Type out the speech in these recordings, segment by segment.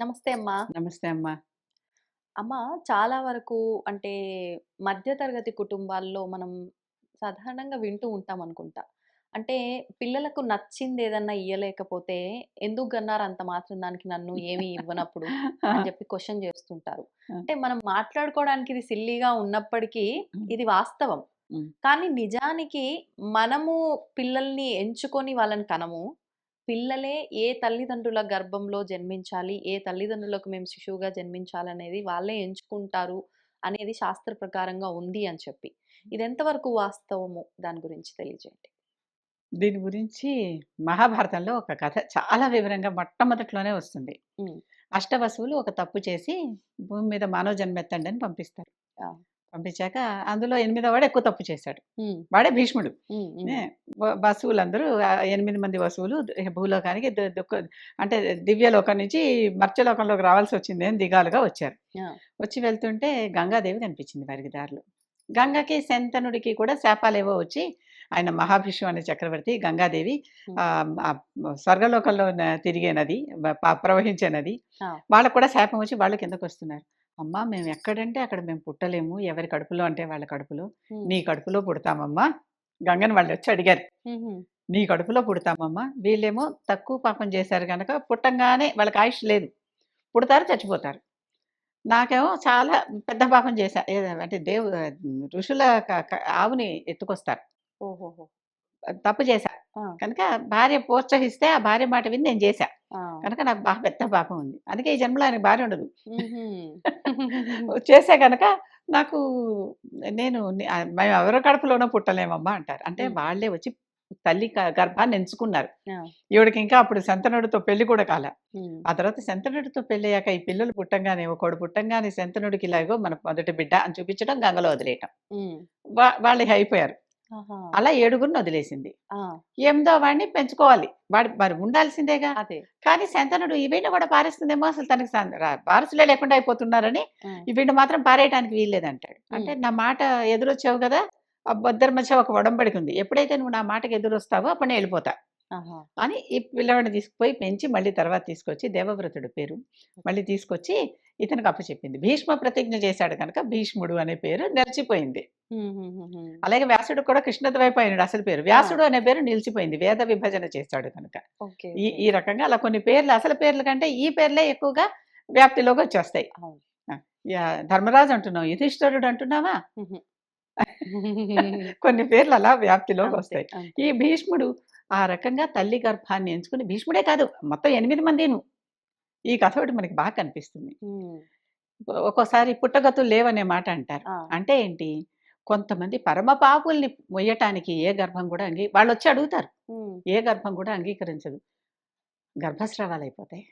నమస్తే అమ్మా. నమస్తే అమ్మా. అమ్మా చాలా వరకు అంటే మధ్య తరగతి కుటుంబాల్లో మనం సాధారణంగా వింటూ ఉంటాం అనుకుంటా. అంటే పిల్లలకు నచ్చింది ఏదన్నా ఇయ్యలేకపోతే ఎందుకు గన్నారు అంత మాత్రం దానికి నన్ను ఏమి ఇవ్వనప్పుడు అని చెప్పి క్వెషన్ చేస్తుంటారు. అంటే మనం మాట్లాడుకోవడానికి ఇది సిల్లీగా ఉన్నప్పటికీ. ఇది వాస్తవం. కానీ నిజానికి మనము పిల్లల్ని ఎంచుకొని వాళ్ళని కనము. పిల్లలే ఏ తల్లిదండ్రుల గర్భంలో జన్మించాలి, ఏ తల్లిదండ్రులకు మేము శిశువుగా జన్మించాలనేది వాళ్ళే ఎంచుకుంటారు అనేది శాస్త్ర ప్రకారంగా ఉంది అని చెప్పి. ఇది ఎంతవరకు వాస్తవము? దాని గురించి తెలియజేయండి. దీని గురించి మహాభారతంలో ఒక కథ చాలా వివరంగా మొట్టమొదట్లోనే వస్తుంది. అష్టవసువులు ఒక తప్పు చేసి భూమి మీద మానవ జన్మెత్తండి అని పంపిస్తారు. పంపించాక అందులో ఎనిమిదో వాడు ఎక్కువ తప్పు చేశాడు. వాడే భీష్ముడు. వసువులందరూ 8 మంది వసువులు భూలోకానికి అంటే దివ్యలోకం నుంచి మర్త్యలోకంలోకి రావాల్సొచ్చింది అని దిగాలుగా వచ్చారు. వచ్చి వెళ్తుంటే గంగాదేవి కనిపించింది వారికి దారిలో. గంగకి, శంతనుడికి కూడా శాపాలేవో వచ్చి ఆయన మహాభిషు అనే చక్రవర్తి గంగాదేవి స్వర్గలోకంలో తిరిగే నది ప్రవహించే నది. వాళ్ళకి కూడా శాపం వచ్చి వాళ్ళు కిందకొస్తున్నారు. అమ్మా మేము ఎక్కడంటే అక్కడ మేము పుట్టలేము. ఎవరి కడుపులో అంటే వాళ్ళ కడుపులో. నీ కడుపులో పుడతామమ్మా. గంగని వాళ్ళొచ్చి అడిగారు. హుహు. నీ కడుపులో పుడతామమ్మా. వీళ్ళేమో తక్కువ పాపం చేశారు గనక పుట్టంగానే వాళ్ళకి ఆయుష్ లేదు. పుడతారు, చచ్చిపోతారు. నాకేమో చాలా పెద్ద పాపం చేశా. అంటే దేవు ఋషుల ఆవుని ఎత్తుకొస్తారు. ఓహోహో! తప్పు చేశా. కనుక భార్య ప్రోత్సహిస్తే ఆ భార్య మాట విని నేను చేశా. కనుక నాకు బాగా పెద్ద పాపం ఉంది. అందుకే ఈ జన్మలో ఆయనకి భార్య ఉండదు. చేసా గనక నాకు నేను మేము ఎవరి కడుపులోనో పుట్టలేమమ్మా అంటారు. అంటే. వాళ్ళే వచ్చి తల్లి గర్భాన్ని ఎంచుకున్నారు. ఈవిడకి ఇంకా అప్పుడు శంతనుడితో పెళ్ళి కూడా కాలా. ఆ తర్వాత శంతనుడితో పెళ్ళయ్యాక ఈ పిల్లలు పుట్టంగానే ఒకడు పుట్టంగానే శంతనుడికి ఇలాగో మన మొదటి బిడ్డ అని చూపించడం గంగలో వదిలేయటం. హ్మ్. వా వాళ్ళు అయిపోయారు. అలా ఏడుగురిని వదిలేసింది. ఎనిమిదో వాడిని పెంచుకోవాలి. వాడు మరి ఉండాల్సిందేగా. కానీ శంతనుడు ఈవిడ్ని కూడా పారేస్తుందేమో అసలు తనకి వారసులే లేకుండా అయిపోతున్నారని ఆ! ఈవిడ్ని మాత్రం పారేయటానికి వీల్లేదంటాడు. అంటే. నా మాట ఎదురొచ్చావు! ఆహ్, ఇద్దరి మధ్య ఒక ఉంది. ఎప్పుడైతే నువ్వు నా మాటకి ఎదురొస్తావో అప్పుడు నేను ఎళ్ళిపోతా. అని ఈ పిల్లవాడిని తీసుకుపోయి పెంచి మళ్ళీ తర్వాత తీసుకొచ్చి దేవవ్రతుడు పేరు. మళ్ళీ తీసుకొచ్చి ఇతనికి అప్పచెప్పింది. భీష్మ ప్రతిజ్ఞ చేశాడు కనుక భీష్ముడు అనే పేరు నిలిచిపోయింది. అలాగే వ్యాసుడు కూడా కృష్ణద్వైపాయనుడు అసలు పేరు. వ్యాసుడు అనే పేరు నిలిచిపోయింది. వేద విభజన చేశాడు కనుక. ఈ. ఈ రకంగా అలా కొన్ని పేర్లు అసలు పేర్ల కంటే ఈ పేర్లే ఎక్కువగా వ్యాప్తిలోకి వచ్చేస్తాయి. ధర్మరాజు అంటున్నావు. యుధిష్ఠిరుడు అంటున్నావా? కొన్ని పేర్లు అలా వ్యాప్తిలోకి. వస్తాయి. ఈ భీష్ముడు ఆ రకంగా తల్లి గర్భాన్ని ఎంచుకుని భీష్ముడే కాదు మొత్తం 8 మందిను. ఈ కథ ఒకటి మనకి బాగా కనిపిస్తుంది. ఒక్కోసారి పుట్టగతులు లేవనే మాట అంటారు. అంటే ఏంటి? కొంతమంది పరమ పాపుల్ని మొయ్యటానికి ఏ గర్భం కూడా అంగీ వాళ్ళొచ్చి అడుగుతారు. హ్మ్. ఏ గర్భం కూడా అంగీకరించదు. గర్భస్రావాలయిపోతాయి.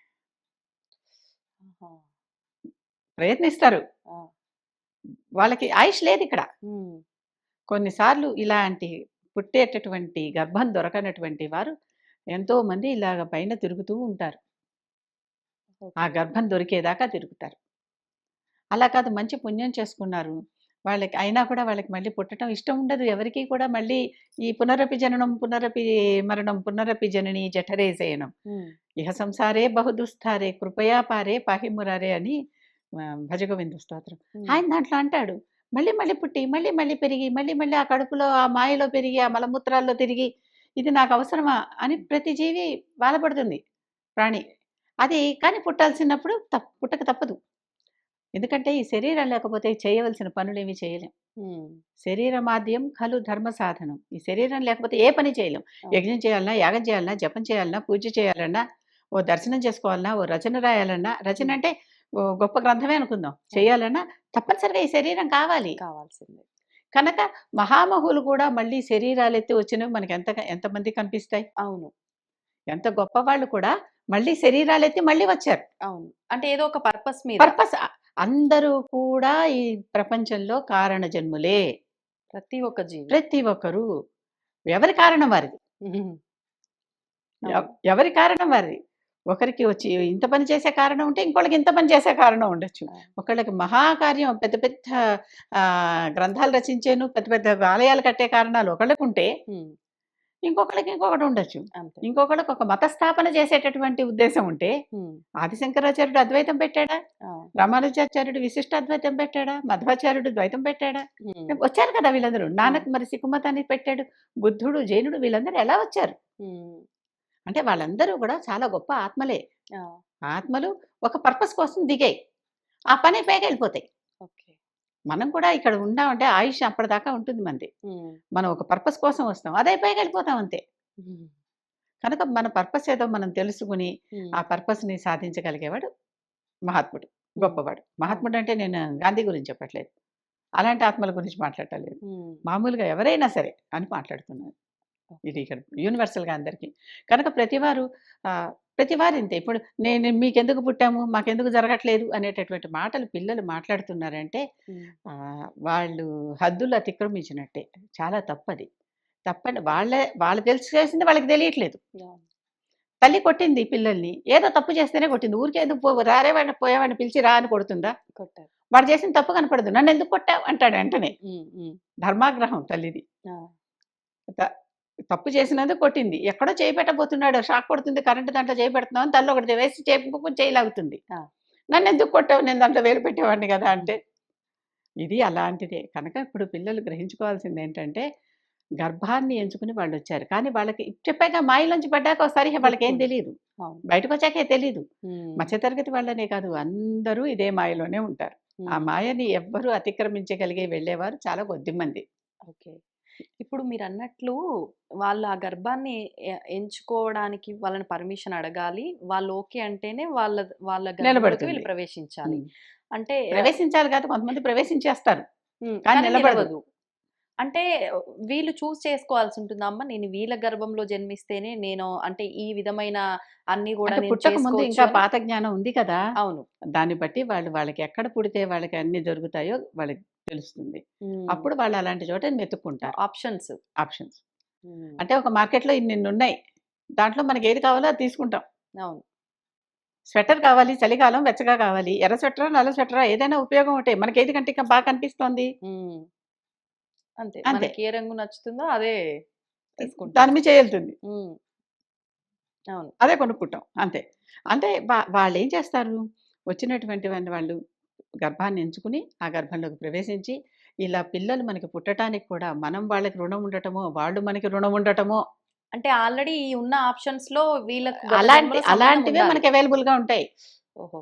ఆహా! ప్రయత్నిస్తారు. వాళ్ళకి ఆయుష్ లేదిక్కడ. హ్మ్. కొన్నిసార్లు ఇలాంటి పుట్టేటటువంటి గర్భం దొరకనటువంటి వారు ఎంతోమంది ఇలాగ పైన తిరుగుతూ ఉంటారు. ఆ. గర్భం దొరికేదాకా తిరుగుతారు. అలా కాదు మంచి పుణ్యం చేసుకున్నారు. వాళ్ళకి అయినా కూడా వాళ్ళకి మళ్ళీ పుట్టటం ఇష్టం ఉండదు. ఎవరికీ కూడా మళ్ళీ ఈ పునరపి జననం, పునరపి మరణం, పునరపి జనని జఠరే. హ్మ్. ఇహ సంసారే బహుదుస్థారే కృపయా పారే పాహి మురారే అని భజగోవింద స్తోత్రం. ఆయన దాంట్లో అంటాడు. మళ్ళీ మళ్ళీ పుట్టి, మళ్ళీ మళ్ళీ పెరిగి, మళ్ళీ మళ్ళీ ఆ కడుపులో ఆ మాయలో పెరిగి, ఆ మలమూత్రాల్లో తిరిగి ఇది నాకు అవసరమా అని ప్రతి జీవి బాధపడుతుంది. ప్రాణి. అది కానీ పుట్టాల్సినప్పుడు తప్ పుట్టక తప్పదు. ఎందుకంటే ఈ శరీరం లేకపోతే చేయవలసిన పనులేమి చేయలేం. హ్మ్. శరీరమాద్యం ఖలు ధర్మ సాధనం. ఈ శరీరం లేకపోతే ఏ పని చేయలేం. యజ్ఞం చేయాలన్నా, యాగం చేయాలన్నా, జపం చేయాలన్నా, పూజ చేయాలన్నా, ఓ దర్శనం చేసుకోవాలన్నా, ఓ రచన రాయాలన్నా, రచన. అంటే గొప్ప గ్రంథమే అనుకుందాం. చేయాలన్నా తప్పనిసరిగా ఈ శరీరం కావాలి. కావాల్సిందే. కనుక మహామహులు కూడా మళ్ళీ శరీరాలెత్తి వచ్చినవి మనకి ఎంత ఎంతమంది కనిపిస్తాయి? అవును. ఎంత గొప్పవాళ్ళు కూడా మళ్ళీ శరీరాలెత్తి మళ్ళీ వచ్చారు. అవును. అంటే ఏదో ఒక పర్పస్ మీద. పర్పస్ అందరూ కూడా ఈ ప్రపంచంలో కారణ జన్ములే. ప్రతి ఒక్క జీవి. ప్రతి ఒక్కరు. ఎవరి కారణం వారిది. ఎవరి కారణం వారిది. ఒకరికి వచ్చి ఇంత పని చేసే కారణం ఉంటే ఇంకోళ్ళకి ఇంత పని చేసే కారణం ఉండొచ్చు. ఒకళ్ళకి మహాకార్యం పెద్ద పెద్ద ఆ, గ్రంథాలు రచించాను పెద్ద పెద్ద ఆలయాలు కట్టే కారణాలు ఒకళ్ళకి ఉంటే ఇంకొకళ్ళకి ఇంకొకటి ఉండొచ్చు. ఇంకొకళ్ళకి ఒక మత స్థాపన చేసేటటువంటి ఉద్దేశం ఉంటే ఆదిశంకరాచార్యుడు అద్వైతం పెట్టాడా? రామానుజాచార్యుడు విశిష్ట అద్వైతం పెట్టాడా? మధ్వాచార్యుడు ద్వైతం పెట్టాడా? వచ్చారు కదా వీళ్ళందరూ. నానక్ మరి సిక్కు మతాన్ని పెట్టాడు. బుద్ధుడు జైనుడు వీళ్ళందరూ ఎలా వచ్చారు? అంటే వాళ్ళందరూ కూడా చాలా గొప్ప ఆత్మలే. ఆత్మలు ఒక పర్పస్ కోసం దిగాయి. ఆ పని పైకి వెళ్ళిపోతాయి. ఓకే. మనం కూడా ఇక్కడ ఉన్నామంటే ఆయుష్ అప్పటిదాకా ఉంటుంది మనది. మనం ఒక పర్పస్ కోసం వస్తాం. అదే పైకి వెళ్ళిపోతాం అంతే. కనుక మన పర్పస్ ఏదో మనం తెలుసుకుని ఆ పర్పస్ని సాధించగలిగేవాడు మహాత్ముడు గొప్పవాడు. మహాత్ముడు అంటే నేను గాంధీ గురించి చెప్పట్లేదు. అలాంటి ఆత్మల గురించి మాట్లాడలేదు ఉమ్, మామూలుగా ఎవరైనా సరే అని మాట్లాడుతున్నాను ఇది ఇక్కడ యూనివర్సల్గా అందరికీ. కనుక ప్రతివారు ఆ, ప్రతివారు ఇంతే ఇప్పుడు నేను మీకెందుకు పుట్టాము? మాకెందుకు జరగట్లేదు? అనేటటువంటి మాటలు పిల్లలు మాట్లాడుతున్నారంటే వాళ్ళు హద్దులు అతిక్రమించినట్టే. చాలా తప్పది. తప్పని వాళ్ళే వాళ్ళు తెలిసేసింది వాళ్ళకి తెలియట్లేదు. తల్లి కొట్టింది పిల్లల్ని. ఏదో తప్పు చేస్తేనే కొట్టింది. ఊరికే ఎందుకు పో రారే వాడిని పోయేవాడిని పిలిచి రా అని కొడుతుందా? వాడు చేసిన తప్పు కనపడదు. నన్ను ఎందుకు కొట్టావు? అంటాడు వెంటనే. ధర్మాగ్రహం తల్లిది. తప్పు చేసినందుకు కొట్టింది. ఎక్కడో చేయి పెట్టబోతున్నాడు. షాక్ కొడుతుంది. కరెంటు దాంట్లో చేయి పెడుతున్నావు తల్లి ఒకటి వేసి చేయి చేయి లాగుతుంది. ఆ. నన్ను ఎందుకు కొట్టావు? నేను దాంట్లో వేలు పెట్టేవాడిని కదా అంటే. ఇది అలాంటిదే. కనుక ఇప్పుడు పిల్లలు గ్రహించుకోవాల్సింది ఏంటంటే గర్భాన్ని ఎంచుకుని వాళ్ళు వచ్చారు. కానీ వాళ్ళకి చెప్పాక మాయలోంచి పడ్డాక ఒకసారి వాళ్ళకి ఏం. తెలియదు బయటకు వచ్చాకే తెలియదు మధ్యతరగతి వాళ్ళనే కాదు. అందరూ ఇదే మాయలోనే ఉంటారు. ఆ. మాయని ఎవ్వరూ అతిక్రమించగలిగే వెళ్ళేవారు చాలా కొద్ది మంది. ఓకే. ఇప్పుడు మీరు అన్నట్లు వాళ్ళు ఆ గర్భాన్ని ఎ- ఎంచుకోవడానికి వాళ్ళని పర్మిషన్ అడగాలి వాళ్ళు ఓకే అంటేనే వాళ్ళ వాళ్ళ గర్భంలోకి నిలబడుతుంది. వీళ్ళు ప్రవేశించాలి ఉమ్. అంటే ప్రవేశించాలి కాదు కొంతమంది ప్రవేశించేస్తారు ఉమ్, కానీ కానీ నిలబడదు. నిలవదు అంటే వీళ్ళు చూస్ చేసుకోవాల్సి ఉంటుందమ్మా నేను వీళ్ళ గర్భంలో జన్మిస్తేనే నేను అంటే ఈ విధమైన అన్ని కూడా పుట్టక ముందు ఇంకా పాత జ్ఞానం ఉంది కదా! అవును. దాన్ని బట్టి వాళ్ళు వాళ్ళకి ఎక్కడ పుడితే వాళ్ళకి అన్ని దొరుకుతాయో వాళ్ళకి తెలుస్తుంది. అప్పుడు వాళ్ళు అలాంటి చోట వెతుక్కుంటారు. ఆప్షన్స్. ఆప్షన్స్. అంటే ఒక మార్కెట్లో ఇన్ని ఉన్నాయి. దాంట్లో మనకి ఏది కావాలో అది తీసుకుంటాం. అవును. స్వెటర్ కావాలి చలికాలం వెచ్చగా కావాలి. ఎర్ర స్వెటరా నల్ల స్వెటరా ఏదైనా ఉపయోగం ఉంటే మనకి ఏది కంటే ఇంకా బాగా కనిపిస్తోంది. అంతే. అంతే. ఏ రంగు నచ్చుతుందో అదే దాని మీద. అవును. అదే కొనుక్కుంటాం. అంతే. అంటే వాళ్ళు ఏం చేస్తారు? వచ్చినటువంటి వాళ్ళు గర్భాన్ని ఎంచుకుని ఆ గర్భంలోకి ప్రవేశించి ఇలా పిల్లలు మనకి పుట్టడానికి కూడా మనం వాళ్ళకి రుణం ఉండటమో వాళ్ళు మనకి రుణం ఉండటమో అంటే ఆల్రెడీ ఉన్న ఆప్షన్స్లో వీళ్ళకు అలాంటి అలాంటివే. మనకి అవైలబుల్గా ఉంటాయి. ఓహో!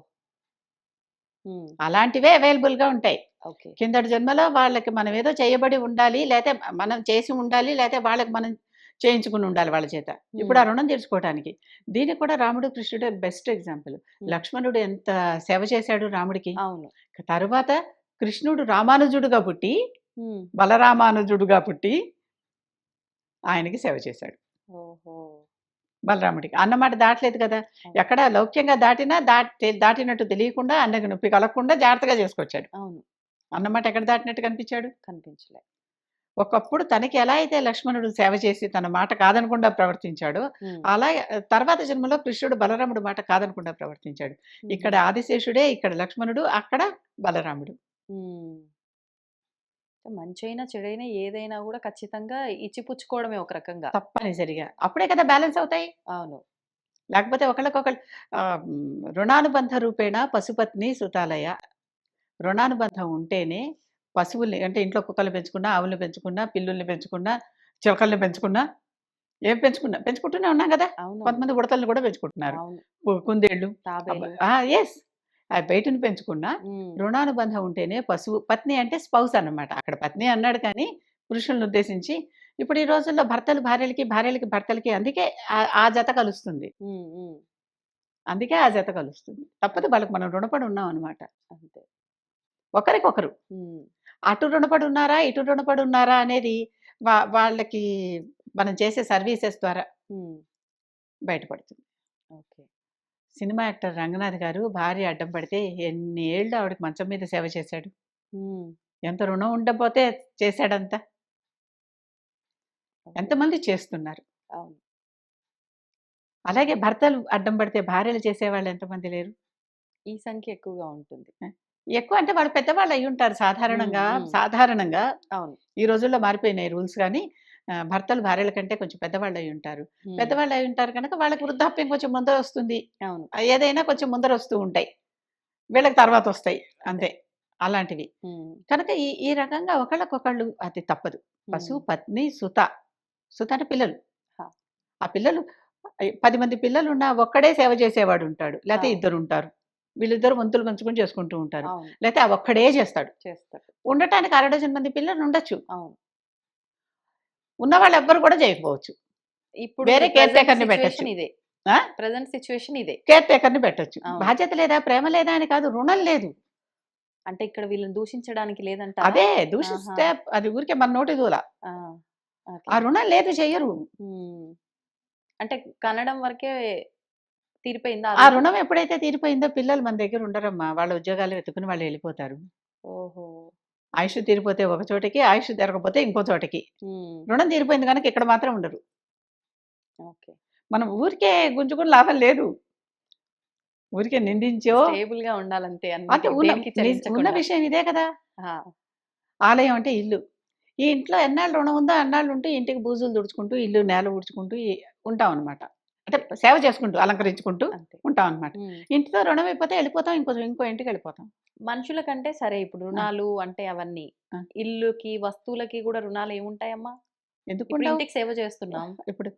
అలాంటివే అవైలబుల్గా ఉంటాయి. ఓకే. కిందటి జన్మలో వాళ్ళకి మనం ఏదో చేయబడి ఉండాలి లేకపోతే మనం చేసి ఉండాలి లేకపోతే వాళ్ళకి మనం చేయించుకుని ఉండాలి వాళ్ళ చేత. ఇప్పుడు ఆ రుణం తీర్చుకోవడానికి దీనికి కూడా రాముడు కృష్ణుడు బెస్ట్ ఎగ్జాంపుల్. లక్ష్మణుడు ఎంత సేవ చేశాడు రాముడికి? అవును. తరువాత కృష్ణుడు రామానుజుడుగా పుట్టి బలరామానుజుడుగా పుట్టి ఆయనకి సేవ చేశాడు. ఓహో! బలరాముడికి. అన్నమాట దాటలేదు కదా. ఎక్కడ లౌక్యంగా దాటినా దాటి దాటినట్టు తెలియకుండా అన్నకి నొప్పి కలగకుండా జాగ్రత్తగా చేసుకొచ్చాడు. అవును. అన్నమాట ఎక్కడ దాటినట్టు కనిపించాడు? కనిపించలే. ఒకప్పుడు తనకి ఎలా అయితే లక్ష్మణుడు సేవ చేసి తన మాట కాదనకుండా ప్రవర్తించాడో అలా తర్వాత జన్మలో కృష్ణుడు బలరాముడు మాట కాదనకుండా ప్రవర్తించాడు. ఇక్కడ ఆదిశేషుడే ఇక్కడ లక్ష్మణుడు అక్కడ బలరాముడు. మంచైనా చెడైనా ఏదైనా కూడా ఖచ్చితంగా ఇచ్చిపుచ్చుకోవడమే ఒక రకంగా. తప్పనిసరిగా. అప్పుడే కదా బ్యాలెన్స్ అవుతాయి. అవును. లేకపోతే ఒకళ్ళకొకళ్ళు రుణానుబంధ రూపేణ పశుపత్ని సుతాలయ. రుణానుబంధం ఉంటేనే పశువుల్ని అంటే ఇంట్లో కుక్కలు పెంచుకున్నా ఆవుల్ని పెంచుకున్నా పిల్లుల్ని పెంచుకున్నా చిలకల్ని పెంచుకున్నా ఏం పెంచుకున్నా? పెంచుకుంటూనే ఉన్నాం కదా. కొంతమంది ఉడతల్ని కూడా పెంచుకుంటున్నారు. కుందేళ్ళు ఎస్ ఆ బయటను పెంచుకున్నా రుణానుబంధం ఉంటేనే పశువు పత్ని అంటే స్పౌస్ అన్నమాట. అక్కడ పత్ని అన్నాడు కానీ పురుషులను ఉద్దేశించి ఇప్పుడు ఈ రోజుల్లో భర్తలు భార్యలకి భార్యలకి భర్తలకి అందుకే ఆ- జత కలుస్తుంది. అందుకే ఆ జత కలుస్తుంది. తప్పదు వాళ్ళకి మనం రుణపడి ఉన్నాం అనమాట అంతే. ఒకరికొకరు. అటు రుణపడి ఉన్నారా ఇటు రుణపడి ఉన్నారా అనేది వా వాళ్ళకి మనం చేసే సర్వీసెస్ ద్వారా బయటపడుతుంది. ఓకే. సినిమా యాక్టర్ రంగనాథ్ గారు భార్య అడ్డం పడితే ఎన్ని ఏళ్ళు ఆవిడకి మంచం మీద సేవ చేశాడు. ఎంత రుణం ఉండకపోతే చేశాడంత. ఎంతమంది చేస్తున్నారు? అవును. అలాగే భర్తలు అడ్డం పడితే భార్యలు చేసేవాళ్ళు ఎంతమంది లేరు? ఈ సంఖ్య ఎక్కువగా ఉంటుంది. ఎక్కువ అంటే వాళ్ళు పెద్దవాళ్ళు అయి ఉంటారు సాధారణంగా. సాధారణంగా అవును. ఈ రోజుల్లో మారిపోయినాయి రూల్స్ కానీ భర్తలు భార్యల కంటే కొంచెం పెద్దవాళ్ళు అయి ఉంటారు. పెద్దవాళ్ళు అయి ఉంటారు కనుక వాళ్ళకి వృద్ధాప్యం కొంచెం ముందర వస్తుంది. అవును. ఏదైనా కొంచెం ముందర వస్తూ ఉంటాయి. వీళ్ళకి తర్వాత వస్తాయి. అంతే. అలాంటివి. కనుక ఈ ఈ రకంగా ఒకళ్ళకొకళ్ళు అది తప్పదు. పశు ఉమ్, పత్ని సుత. సుత అంటే పిల్లలు. ఆ పిల్లలు పది మంది పిల్లలు ఉన్నా ఒక్కడే సేవ చేసేవాడు ఉంటాడు. లేకపోతే. ఇద్దరు ఉంటారు. వీళ్ళిద్దరు వంతులు పంచుకొని చేసుకుంటూ ఉంటారు. లేకపోతే ఆ ఒక్కడే చేస్తాడు. చేస్తారు ఉండటానికి అర డజన్ మంది పిల్లలు ఉండొచ్చు. అవును. ఉన్న వాళ్ళు ఎవ్వరు కూడా చేయకపోవచ్చు. ఇప్పుడు వేరే present caretaker ని situation పెట్టొచ్చు. ఇదే? ప్రజెంట్ సిచ్యువేషన్ ఇదే. కేర్ టేకర్ని పెట్టొచ్చు. బాధ్యత లేదా ప్రేమ లేదా అని కాదు రుణం లేదు. అంటే ఇక్కడ వీళ్ళని దూషించడానికి లేదంట అదే దూషిస్తే అది ఊరికే మన నోటి దూల. ఆ రుణం లేదు చెయ్యరు అంటే కన్నడం వరకే తీరిపోయిందా ఆ? రుణం ఎప్పుడైతే తీరిపోయిందో పిల్లలు మన దగ్గర ఉండరమ్మా. వాళ్ళ ఉద్యోగాలు వెతుకుని వాళ్ళు వెళ్ళిపోతారు. ఓహో. ఆయుష్ తీరిపోతే ఒక చోటకి ఆయుష్ తిరగపోతే ఇంకో చోటకి. రుణం తీరిపోయింది కనుక ఇక్కడ మాత్రం ఉండరు. ఓకే. మనం ఊరికే గుంజుకుని లాభం లేదు. ఊరికే నిందించో స్టేబుల్గా ఉండాలంతే అంటే ఉన్న. విషయం ఇదే కదా! ఆలయం అంటే ఇల్లు. ఈ ఇంట్లో ఎన్నాళ్ళు రుణం ఉందో అన్నాళ్ళు ఉంటూ ఇంటికి బూజులు తుడుచుకుంటూ ఇల్లు నేల ఊడ్చుకుంటూ ఈ- ఉంటాం అనమాట అంటే సేవ చేసుకుంటూ అలంకరించుకుంటూ ఉంటాం అనమాట. ఇంటితో రుణం అయిపోతే వెళ్ళిపోతాం ఇంకో ఇంకో ఇంటికి వెళ్ళిపోతాం. మనుషుల కంటే సరే ఇప్పుడు రుణాలు అంటే అవన్నీ. ఇల్లుకి వస్తువులకి కూడా రుణాలు ఏముంటాయమ్మా? ఎందుకు ఇప్పుడు ఉండవు? ఇంటికి సేవ చేస్తున్నాం. ఇప్పుడు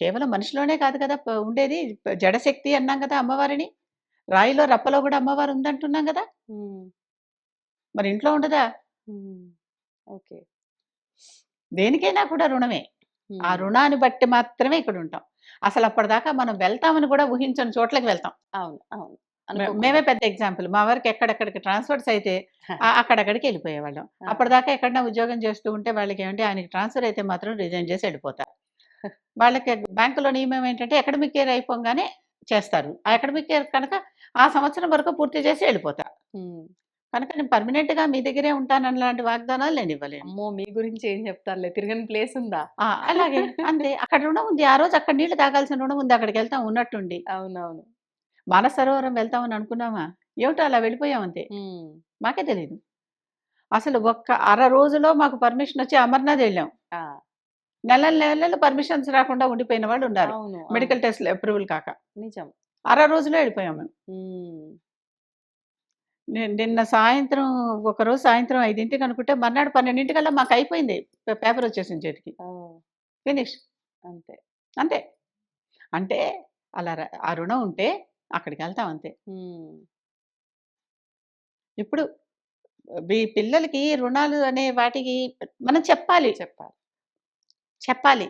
కేవలం మనిషిలోనే కాదు కదా ఉండేది జడశక్తి అన్నాం కదా అమ్మవారిని. రాయిలో రప్పలో కూడా అమ్మవారు ఉందంటున్నాం కదా. మరి ఇంట్లో ఉండదా? ఓకే. దేనికైనా కూడా రుణమే. ఆ రుణాన్ని బట్టి మాత్రమే ఇక్కడ ఉంటాం. అసలు అప్పటిదాకా మనం వెళ్తామని కూడా ఊహించని చోట్లకి వెళ్తాం. అవును. అవును. మేమే పెద్ద ఎగ్జాంపుల్. మా వారికి ఎక్కడెక్కడికి ట్రాన్స్ఫర్స్ అయితే అక్కడక్కడికి వెళ్ళిపోయేవాళ్ళం. అప్పటిదాకా ఎక్కడన్నా ఉద్యోగం చేస్తూ ఉంటే వాళ్ళకి ఏమంటే ఆయనకి ట్రాన్స్ఫర్ అయితే మాత్రం రిజైన్ చేసి వెళ్ళిపోతారు వాళ్ళకి బ్యాంకులో నియమం ఏంటంటే అకాడమిక్ ఇయర్ అయిపోగానే చేస్తారు. ఆ అకాడమిక్ ఇయర్ కనుక ఆ సంవత్సరం వరకు పూర్తి చేసి వెళ్ళిపోతారు కనుక నేను పర్మనెంట్గా మీ దగ్గరే ఉంటానని లాంటి వాగ్దానాలు నేను ఇవ్వలేను. అమ్మో! మీ గురించి ఏం చెప్తారులే? తిరగని ప్లేస్ ఉందా? ఆ, అలాగే. అంతే. అక్కడ రుణం ఉంది. ఆ రోజు అక్కడ నీళ్ళు తాగాల్సిన రుణం ఉంది. అక్కడికి వెళ్తాం ఉన్నట్టుండి. అవునవును. మానస సరోవరం వెళ్తామని అనుకున్నామా? ఏమిటో అలా వెళ్ళిపోయాం అంతే. మాకే తెలియదు అసలు ఒక్క అర రోజులో మాకు పర్మిషన్ వచ్చి అమర్నాథ్ వెళ్ళాం. ఆ, నెలల పర్మిషన్స్ రాకుండా ఉండిపోయిన వాళ్ళు ఉన్నారు. మెడికల్ టెస్ట్లు అప్రూవల్ కాక. నిజం. అర రోజులో వెళ్ళిపోయాం మేము. నిన్న సాయంత్రం ఒక రోజు సాయంత్రం ఐదింటికి అనుకుంటే మర్నాడు పన్నెండింటికల్లా మాకు అయిపోయింది పేపర్ వచ్చేసింది చేతికి. ఫినిష్. అంతే. అంతే. అంటే అలా ఆ రుణం ఉంటే అక్కడికి వెళ్తాం అంతే. ఇప్పుడు మీ పిల్లలకి రుణాలు అనే వాటికి మనం చెప్పాలి. చెప్పాలి. చెప్పాలి.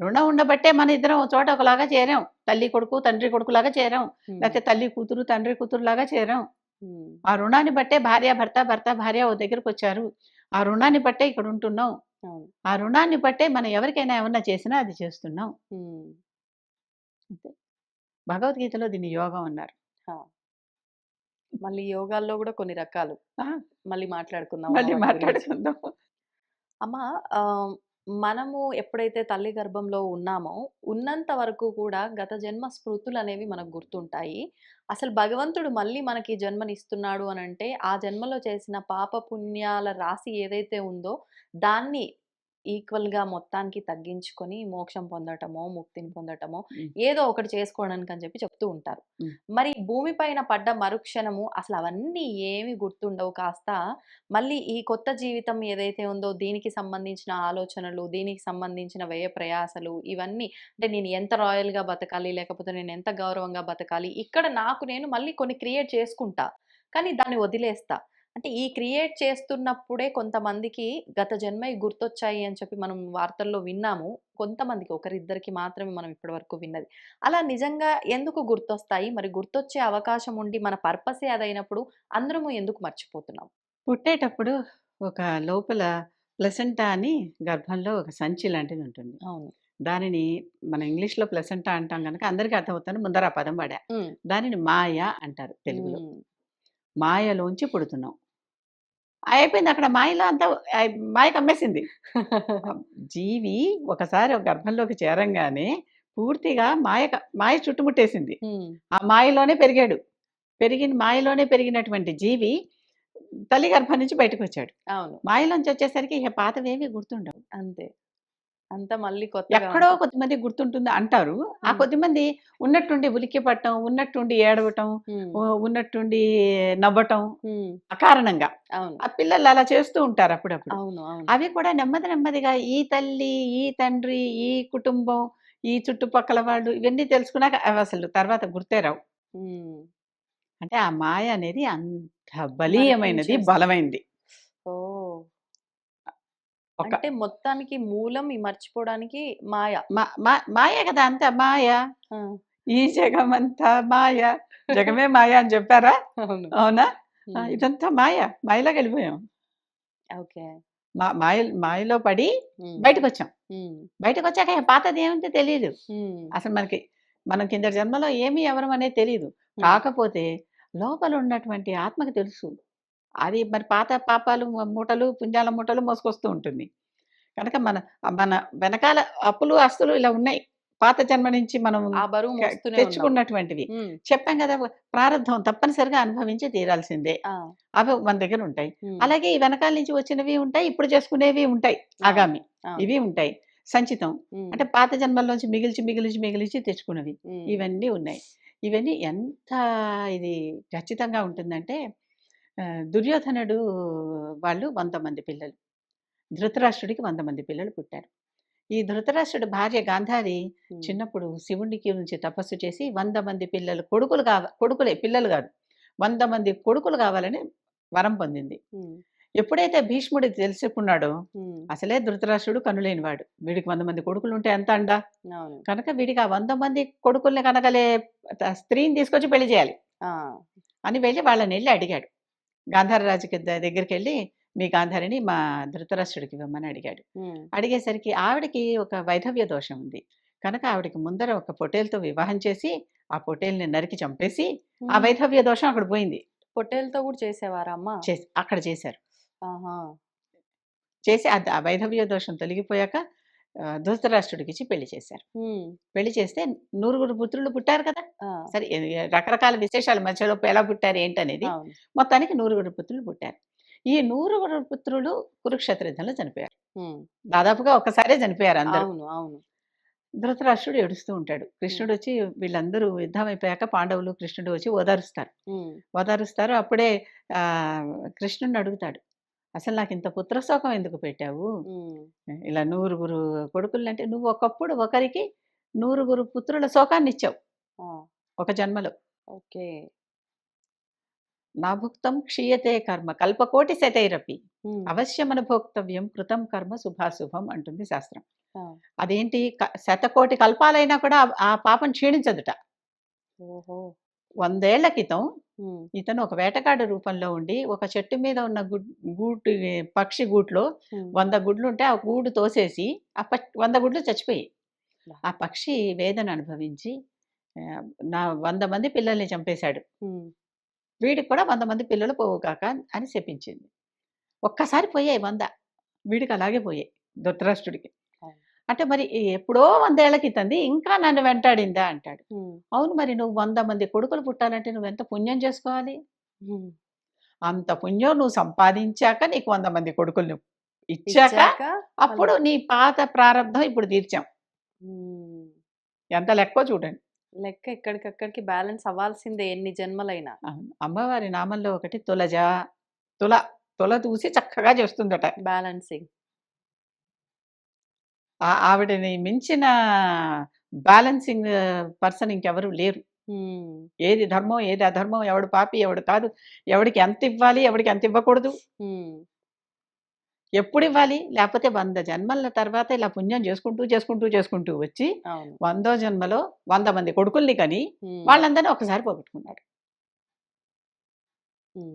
రుణం ఉండబట్టే మన ఇద్దరం చోట ఒకలాగా చేరాం. తల్లి కొడుకు తండ్రి కొడుకులాగా చేరాం. లేకపోతే తల్లి కూతురు తండ్రి కూతురు లాగా చేరాం. ఆ రుణాన్ని బట్టే భార్య భర్త భర్త భార్య ఓ దగ్గరకు వచ్చారు. ఆ రుణాన్ని బట్టే ఇక్కడ ఉంటున్నాం ఆ రుణాన్ని బట్టే మనం ఎవరికైనా ఏమన్నా చేసినా అది చేస్తున్నాం. భగవద్గీతలో దీన్ని యోగం అన్నారు. మళ్ళీ యోగాల్లో కూడా కొన్ని రకాలు. మళ్ళీ మాట్లాడుకుందాం మళ్ళీ. మాట్లాడుకుందాం. అమ్మా మనము ఎప్పుడైతే తల్లి గర్భంలో ఉన్నామో ఉన్నంత వరకు కూడా గత జన్మ స్మృతులు అనేవి మనకు గుర్తుంటాయి. అసలు భగవంతుడు మళ్ళీ మనకి జన్మనిస్తున్నాడు అని అంటే ఆ జన్మలో చేసిన పాప పుణ్యాల రాశి ఏదైతే ఉందో దాన్ని ఈక్వల్గా మొత్తానికి తగ్గించుకొని మోక్షం పొందటమో ముక్తిని పొందటమో. ఏదో ఒకటి చేసుకోవడానికి అని చెప్పి చెప్తూ ఉంటారు. మరి భూమిపైన పడ్డ మరుక్షణము అసలు అవన్నీ ఏమి గుర్తుండవు కాస్త మళ్ళీ ఈ కొత్త జీవితం ఏదైతే ఉందో దీనికి సంబంధించిన ఆలోచనలు దీనికి సంబంధించిన వ్యయ ప్రయాసలు ఇవన్నీ అంటే నేను ఎంత రాయల్గా బతకాలి లేకపోతే నేను ఎంత గౌరవంగా బతకాలి ఇక్కడ నాకు నేను మళ్ళీ కొన్ని క్రియేట్ చేసుకుంటా కానీ దాన్ని వదిలేస్తా అంటే ఈ క్రియేట్ చేస్తున్నప్పుడే కొంతమందికి గత జన్మవి గుర్తొచ్చాయి అని చెప్పి మనం వార్తల్లో విన్నాము. కొంతమందికి ఒకరిద్దరికి మాత్రమే మనం ఇప్పటివరకు విన్నది. అలా నిజంగా ఎందుకు గుర్తొస్తాయి? మరి గుర్తొచ్చే అవకాశం ఉండి మన పర్పసే అదైనప్పుడు అందరము ఎందుకు మర్చిపోతున్నాం? పుట్టేటప్పుడు ఒక లోపల ప్లసెంటా అని గర్భంలో ఒక సంచి లాంటిది ఉంటుంది. అవును. దానిని మన ఇంగ్లీష్లో ప్లసెంటా అంటాం కనుక అందరికీ అర్థమవుతుంది. ముందర పదం ఉమ్, దానిని మాయ అంటారు తెలుగులో. మాయలోంచి పుడుతున్నాం. అయిపోయింది అక్కడ మాయలో అంతా మాయ కమ్మేసింది జీవి ఒకసారి ఒక గర్భంలోకి చేరంగానే పూర్తిగా మాయ మాయ చుట్టుముట్టేసింది. ఆ మాయలోనే పెరిగాడు పెరిగిన మాయలోనే పెరిగినటువంటి జీవి తల్లి గర్భం నుంచి బయటకు వచ్చాడు అవును. మాయలోంచి వచ్చేసరికి ఇక పాతవేవి గుర్తుండవు అంతే. అంతా మళ్ళీ కొత్తగా ఎక్కడో. కొద్దిమంది గుర్తుంటుంది అంటారు ఆ. కొద్దిమంది ఉన్నట్టుండి ఉలిక్కి పట్టడం ఉన్నట్టుండి ఏడవటం ఉన్నట్టుండి నవ్వటం. అకారణంగా అవును. ఆ పిల్లలు అలా చేస్తూ ఉంటారు అప్పుడప్పుడు. అవి కూడా నెమ్మది నెమ్మదిగా ఈ తల్లి ఈ తండ్రి ఈ కుటుంబం ఈ చుట్టుపక్కల వాళ్ళు ఇవన్నీ తెలుసుకున్నాక అవి అసలు తర్వాత గుర్తే రావు. అంటే ఆ మాయ అనేది అంత బలీయమైనది. బలమైంది ఓహ్! ఒక అంటే మొత్తానికి మూలం ఈ మర్చిపోవడానికి మాయ. మాయే కదా అంత మాయ! ఈ జగమంతా మాయ జగమే మాయ అని చెప్పారా అవును. ఇదంతా మాయ మాయలోకి వెళ్ళిపోయాం ఓకే. మా మాయ మాయలో పడి. బయటకు వచ్చాం. బయటకు వచ్చాక పాతది ఏమిటో తెలియదు. అసలు మనకి మనం కింద జన్మలో ఏమి ఎవరం అనేది తెలియదు. కాకపోతే లోపల ఉన్నటువంటి ఆత్మకి తెలుసు అది మరి పాత పాపాలు మూటలు పుణ్యాల మూటలు మోసుకొస్తూ ఉంటుంది కనుక మన మన వెనకాల అప్పులు ఆస్తులు ఇలా ఉన్నాయి పాత జన్మ నుంచి మనం. తెచ్చుకున్నటువంటివి. చెప్పాం కదా ప్రారంధం తప్పనిసరిగా అనుభవించి తీరాల్సిందే! అవి మన దగ్గర ఉంటాయి. అలాగే ఈ వెనకాల నుంచి వచ్చినవి ఉంటాయి ఇప్పుడు చేసుకునేవి ఉంటాయి. ఆగామి. ఇవి ఉంటాయి సంచితం. అంటే పాత జన్మల్లోంచి మిగిల్చి మిగిల్చి మిగిల్చి తెచ్చుకున్నవి. ఇవన్నీ ఉన్నాయి ఇవన్నీ ఎంత ఇది ఖచ్చితంగా ఉంటుందంటే దుర్యోధనుడు వాళ్ళు వంద మంది పిల్లలు ధృతరాష్ట్రుడికి వంద మంది పిల్లలు పుట్టారు ఈ ధృతరాష్ట్రుడి భార్య గాంధారి. చిన్నప్పుడు శివునికి నుంచి తపస్సు చేసి వంద మంది పిల్లలు కొడుకులు కావ కొడుకులే పిల్లలు కాదు వంద మంది కొడుకులు కావాలని వరం పొందింది. ఎప్పుడైతే భీష్ముడికి తెలుసుకున్నాడో. అసలే ధృతరాష్ట్రుడు కనులేనివాడు వీడికి వంద మంది కొడుకులు ఉంటే ఎంత అండా. కనుక వీడికి ఆ వంద మంది కొడుకుల్ని కనగలే స్త్రీని తీసుకొచ్చి పెళ్ళి చేయాలి! అని వెళ్ళి వాళ్ళని వెళ్ళి అడిగాడు గాంధారరాజుకి దగ్గరికి వెళ్ళి మీ గాంధారిని మా ధృతరాష్ట్రుడికి ఇవ్వమని అడిగాడు. అడిగేసరికి ఆవిడకి ఒక వైధవ్య దోషం ఉంది కనుక ఆవిడకి ముందర ఒక పొటేల్తో వివాహం చేసి ఆ పొటేల్ని నరికి చంపేసి ఆ. వైధవ్య దోషం అక్కడ పోయింది పొట్టేలుతో కూడా చేసేవారా అమ్మ? చేసి అక్కడ చేశారు! చేసి ఆ వైధవ్య దోషం తొలగిపోయాక ధృతరాష్ట్రుడికి ఇచ్చి పెళ్ళి చేశారు. పెళ్ళి చేస్తే నూరుగురు పుత్రులు పుట్టారు కదా! సరే రకరకాల విశేషాలు మధ్యలో ఎలా పుట్టారు ఏంటనేది. మొత్తానికి నూరుగురు పుత్రులు పుట్టారు ఈ నూరుగురు పుత్రులు కురుక్షేత్ర యుద్ధంలో చనిపోయారు. దాదాపుగా ఒకసారే చనిపోయారు అందరూ అవును. ధృతరాష్ట్రుడు ఏడుస్తూ ఉంటాడు కృష్ణుడు వచ్చి వీళ్ళందరూ యుద్ధం అయిపోయాక పాండవులు కృష్ణుడు వచ్చి ఓదారుస్తారు. ఓదారుస్తారు అప్పుడే ఆ కృష్ణుడిని అడుగుతాడు అసలు నాకు ఇంత పుత్రశోకం ఎందుకు పెట్టావు. ఇలా నూరుగురు కొడుకులు అంటే నువ్వు ఒకప్పుడు ఒకరికి నూరుగురు పుత్రుల శోకాన్ని ఇచ్చావు! ఒక జన్మలో ఓకే. నా భుక్తం క్షీయతే కర్మ కల్పకోటి శతైరపి హ్మ్. అవశ్యమనుభోక్తవ్యం కృతం కర్మ శుభాశుభం అంటుంది శాస్త్రం! అదేంటి శతకోటి కల్పాలైనా కూడా ఆ- పాపం క్షీణించదుట ఓహో! వందేళ్ళ క్రితం. ఇతను ఒక వేటగాడు రూపంలో ఉండి ఒక చెట్టు మీద ఉన్న గుడ్ గూటు పక్షి గూట్లో. వంద గుడ్లు ఉంటే ఆ గూడు తోసేసి ఆ ప- వంద గుడ్లు చచ్చిపోయి బా. ఆ పక్షి వేదన అనుభవించి నా వంద మంది పిల్లల్ని చంపేశాడు. వీడికి కూడా వంద మంది పిల్లలు పోవు కాక అని చెప్పించింది ఒక్కసారి పోయాయి వంద వీడికి అలాగే పోయాయి ధృతరాష్ట్రుడికి. అంటే మరి ఎప్పుడో వందేళ్ళ క్రితంది ఇంకా నన్ను వెంటాడిందా అంటాడు. అవును మరి నువ్వు వంద మంది కొడుకులు పుట్టాలంటే నువ్వు ఎంత పుణ్యం చేసుకోవాలి. అంత పుణ్యం నువ్వు సంపాదించాక నీకు వంద మంది కొడుకులు ఇచ్చాక అప్పుడు నీ పాత ప్రారంధం ఇప్పుడు తీర్చాం. ఎంత లెక్కో చూడండి లెక్క ఎక్కడికక్కడికి బ్యాలెన్స్ అవ్వాల్సిందే ఎన్ని జన్మలైనా. అమ్మవారి నామంలో ఒకటి తులజ తుల తుల తూసి చక్కగా చేస్తుందట బ్యాలెన్సింగ్. ఆవిడని మించిన బ్యాలెన్సింగ్ పర్సన్ ఇంకెవరు లేరు. ఏది ధర్మం ఏది అధర్మం ఎవడు పాపి ఎవడు కాదు ఎవడికి ఎంత ఇవ్వాలి ఎవడికి ఎంత ఇవ్వకూడదు. ఎప్పుడు ఇవ్వాలి లేకపోతే వంద జన్మల తర్వాత ఇలా పుణ్యం చేసుకుంటూ చేసుకుంటూ చేసుకుంటూ వచ్చి. వందో జన్మలో వంద మంది కొడుకుల్ని కని. వాళ్ళందరినీ ఒకసారి పోగొట్టుకున్నాడు.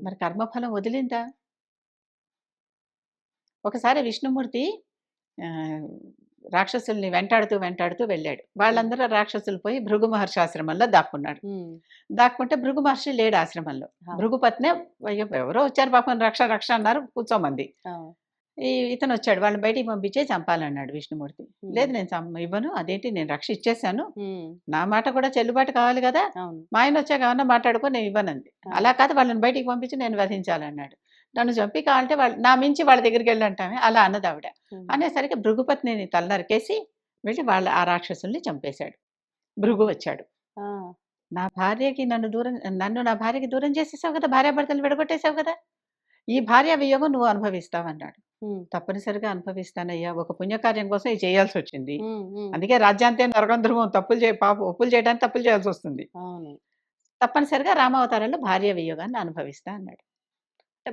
మరి కర్మఫలం వదిలిందా ఒకసారి విష్ణుమూర్తి రాక్షసుల్ని వెంటాడుతూ వెంటాడుతూ వెళ్ళాడు. వాళ్ళందరూ రాక్షసులు పోయి భృగు మహర్షి ఆశ్రమంలో దాక్కున్నాడు. దాక్కుంటే భృగు మహర్షి లేడు ఆశ్రమంలో. ఆ. భృగు పత్నే అయ్యో ఎవరో వచ్చారు పాపం రక్ష రక్ష అన్నారు కూర్చోమంది! ఈ ఇతను వచ్చాడు. వాళ్ళని బయటికి పంపించే చంపాలన్నాడు విష్ణుమూర్తి. లేదు నేను ఇవ్వను అదేంటి నేను రక్ష ఇచ్చేసాను. నా మాట కూడా చెల్లుబాటు కావాలి కదా. మా ఆయన వచ్చాక ఏమన్నా మాట్లాడుకో నేను ఇవ్వనంది. అలా కాదు వాళ్ళని బయటికి పంపించి నేను వధించాలన్నాడు. నన్ను చంపి కావాలంటే వాళ్ళు నా మించి వాళ్ళ దగ్గరికి వెళ్ళంటామే అలా అన్నది ఆవిడ. అనేసరికి భృగుపతిని తల నరికేసి వెళ్ళి వాళ్ళ ఆ రాక్షసుల్ని చంపేశాడు. భృగు వచ్చాడు. నా భార్యకి నన్ను దూరం నన్ను నా భార్యకి దూరం చేసేసావు కదా భార్యాభర్తలు విడగొట్టేశావు కదా? ఈ భార్య వియోగం నువ్వు అనుభవిస్తావు అన్నాడు తప్పనిసరిగా అనుభవిస్తానయ్యా ఒక పుణ్యకార్యం కోసం ఇది చేయాల్సి వచ్చింది. అందుకే రాజ్యాంతే నరకం ధ్రువం తప్పులు చేయ పాప ఒప్పులు చేయడానికి తప్పులు చేయాల్సి వస్తుంది. తప్పనిసరిగా రామావతారంలో భార్య వియోగాన్ని అనుభవిస్తా అన్నాడు.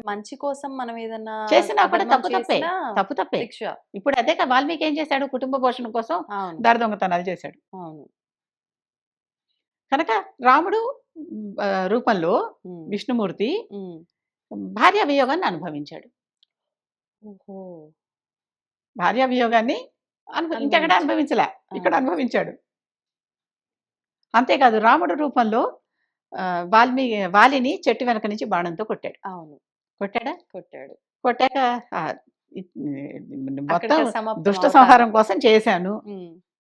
మంచి కోసం మనం ఏదన్నా చేసినా కూడా తప్పు తప్పే. చేసినా తప్పు తప్పే. శిక్ష ఇప్పుడు అదే కదా వాల్మీకి ఏం చేశాడు? కుటుంబ పోషణ కోసం అవును. దారి దొంగతనాలు చేశాడు. అవును. కనుక రాముడు ఆ, రూపంలో ఉమ్, విష్ణుమూర్తి ఉమ్, భార్య వియోగాన్ని అనుభవించాడు. ఓహో. భార్య వియోగాన్ని అనుభ ఇంకెక్కడ అనుభవించాడు. అనుభవించలే. ఇక్కడ ఆ. అనుభవించాడు. అంతేకాదు రాముడు రూపంలో ఆ, వాల్మీ వాలిని చెట్టు వెనక నుంచి బాణంతో కొట్టాడు. అవును. కొట్టాడా? కొట్టాడు. కొట్టాక మొత్తం దుష్ట. సంహారం కోసం చేశాను.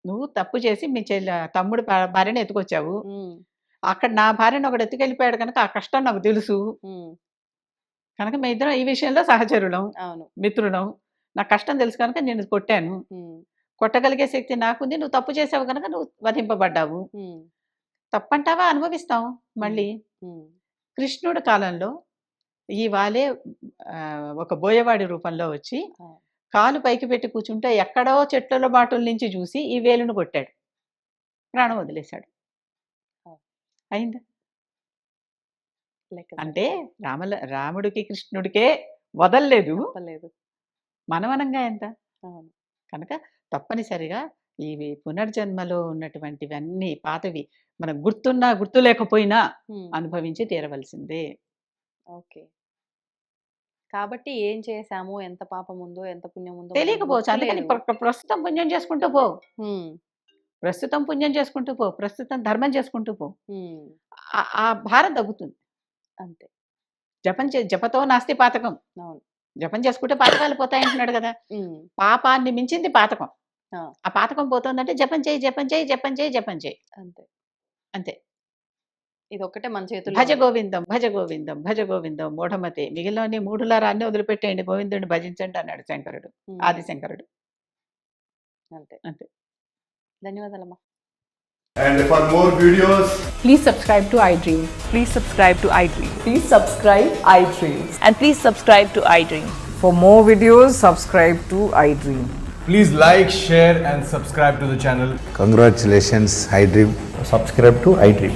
నువ్వు తప్పు చేసి మీ చెల్లి తమ్ముడు భార్యను ఎత్తుకొచ్చావు. అక్కడ నా భార్యను ఒకడు ఎత్తుకెళ్ళిపోయాడు కనుక ఆ కష్టం నాకు తెలుసు. కనుక మీ ఇద్దరం ఈ విషయంలో సహచరులం అవును. మిత్రులం. నా కష్టం తెలుసు కనుక నేను కొట్టాను. కొట్టగలిగే శక్తి నాకుంది. నువ్వు తప్పు చేసావు కనుక నువ్వు వధింపబడ్డావు. తప్పంటావా? అనుభవిస్తాం. మళ్ళీ కృష్ణుడి కాలంలో ఈ వాలే ఒక బోయవాడి రూపంలో వచ్చి. కాలు పైకి పెట్టి కూర్చుంటే ఎక్కడో చెట్ల బాటుల నుంచి చూసి ఈ వేలును కొట్టాడు. ప్రాణం వదిలేశాడు. అయిందా? అంటే రామల రాముడికి కృష్ణుడికే వదల్లేదు. మనమనంగా ఎంత? కనుక తప్పనిసరిగా ఇవి పునర్జన్మలో ఉన్నటువంటివన్నీ పాతవి మనకు గుర్తున్నా గుర్తు లేకపోయినా అనుభవించి తీరవలసిందే. ఓకే. కాబట్టి ఏం చేశాము? ఎంత పాపం ఉందో ఎంత పుణ్యం ఉందో తెలియకపోవచ్చు. అందుకని. ప్ర- ప్రస్తుతం పుణ్యం చేసుకుంటూ పో. ఉమ్, ప్రస్తుతం పుణ్యం చేసుకుంటూ పో. ప్రస్తుతం ధర్మం చేసుకుంటూ పో. ఉమ్, ఆ- ఆ భారం తగ్గుతుంది. అంతే. జపం చే జపతో నాస్తి పాతకం. అవును. జపం చేసుకుంటే పాతకాలు పోతాయి అంటున్నాడు కదా. ఉమ్, పాపాన్ని మించింది పాతకం. ఆ. ఆ పాతకం పోతుందంటే జపం చేయి జపం చేయి జపం చేయి జపం చేయి. అంతే. అంతే. ఇది ఒక్కటే మన చేతుల్లో భజ. గోవిందం భజ గోవిందం భజ గోవిందం మూఢమతే మిగిలిన మూఢులారా అన్ని వదిలిపెట్టేయండి గోవిందుడిని భజించండి అన్నాడు శంకరుడు ఉమ్, ఆది శంకరుడు అంతే అంతే. ధన్యవాదాలమ్మా And for more videos, Please subscribe to iDream. Please subscribe to iDream. Please subscribe iDreams. And please subscribe to iDream. For more videos, subscribe to iDream. please like, share, and subscribe to the channel. Congratulations, iDream. subscribe to iDream.